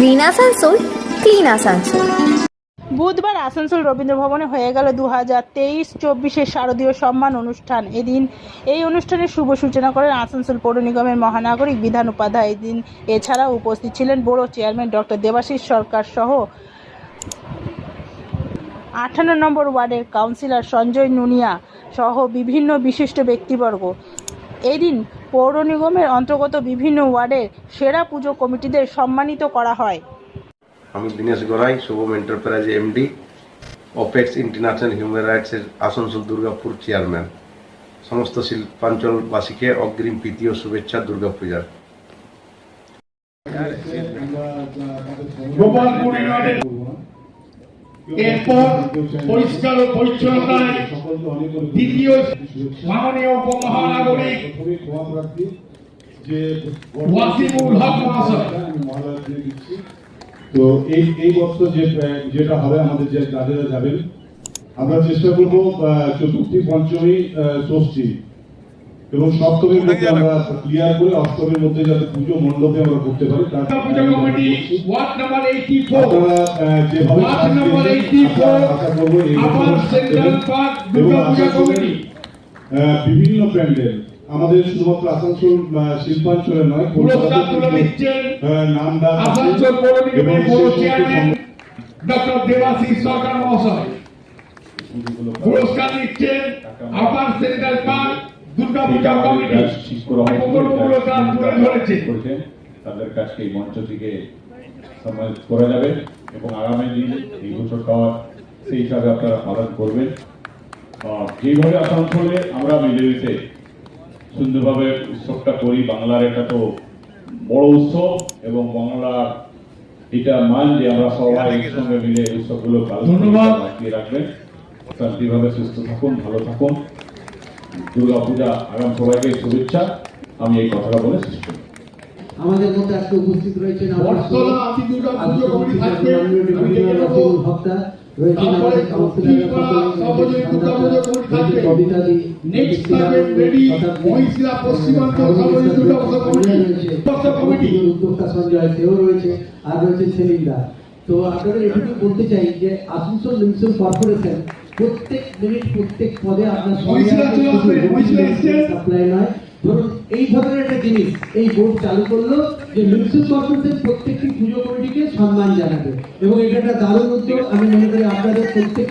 Green Asansol clean Asansol বুধবার আসানসোল রবীন্দ্র ভবনে হয়ে গেল দু হাজার তেইশ চব্বিশের শারদীয় সম্মান অনুষ্ঠান। এদিন এই অনুষ্ঠানের শুভ সূচনা করেন আসানসোল পৌর নিগমের মহানাগরিক বিধান উপাধ্যায়। এদিন এছাড়াও উপস্থিত ছিলেন বড় চেয়ারম্যান ডক্টর দেবাশিস সরকার সহ আঠান্ন নম্বর ওয়ার্ডের কাউন্সিলর সঞ্জয় নুনিয়া সহ বিভিন্ন বিশিষ্ট ব্যক্তিবর্গ। এদিন পৌর নিগমের অন্তর্গত বিভিন্ন ওয়ার্ডের সেরা পুজো কমিটিদের সম্মানিত করা হয়। আমি Dinesh Garai Shubham enterprise MD apex international human রাইটসের Asansol Durgapur chairman সমস্ত শিল্পাঞ্চলবাসীকে অগ্রিম প্রীতি ও শুভেচ্ছা দুর্গাপূজার। এরপর পরিষ্কার ও পরিচ্ছন্নতায় তো এই এই বছর যে, যেটা হবে আমাদের যে যাবেন, আমরা চেষ্টা করব চতুর্থী পঞ্চমী ষষ্ঠী। এবং সপ্তমীর মধ্যে আমরা ক্লিয়ার করে অষ্টমীর মধ্যে যাতে পুজো মণ্ডপে আমরা করতে পারি বিভিন্ন প্যান্ডেল। আমাদের শুধুমাত্র আসানসোল শিল্পাঞ্চলে নয় পুরস্কার দিচ্ছেন ডক্টর দেবাশিস সরকার মহাশয়। পুরস্কার upper central park puja committee করা ধরেছে তাদের এই মঞ্চ থেকে সম্মানিত করা যাবে এবং আগামী দিন এই বছর খাওয়ার সেই হিসাবে আপনারা পালন করবেন। যেভাবে আসানসোলে আমরা মিলেমিশে সুন্দরভাবে উৎসবটা করি। বাংলার এটা তো বড় উৎসব এবং বাংলার এটা মান যে আমরা সবাই একসঙ্গে মিলে এই উৎসবগুলো ধন্যবাদ। রাখবেন। শান্তিভাবে সুস্থ থাকুন ভালো থাকুন। দুর্গা পূজা আগাম সবাইকে শুভেচ্ছা আমি এই কথাটা বলে শেষ করি আমাদের মধ্যে আজকে উপস্থিত রয়েছেন উদ্যোক্তা সঞ্জয় সেও রয়েছে আর রয়েছে সেলিমদা তো আপনাদের এটুকু বলতে চাই যে আসানসোল মিউনিসিপাল কর্পোরেশন প্রত্যেক মিনিট প্রত্যেক পদে আপনার। সাপ্লাই নয় ধরুন এই ধরনের একটা জিনিস এই বোর্ড চালু করল যে মিউনিসিপ কর্পোরেশন প্রত্যেকটি পুজো কমিটিকে সম্মান জানাবে এবং এটা একটা দারুণ উদ্যোগ আমি মনে করি আপনাদের প্রত্যেক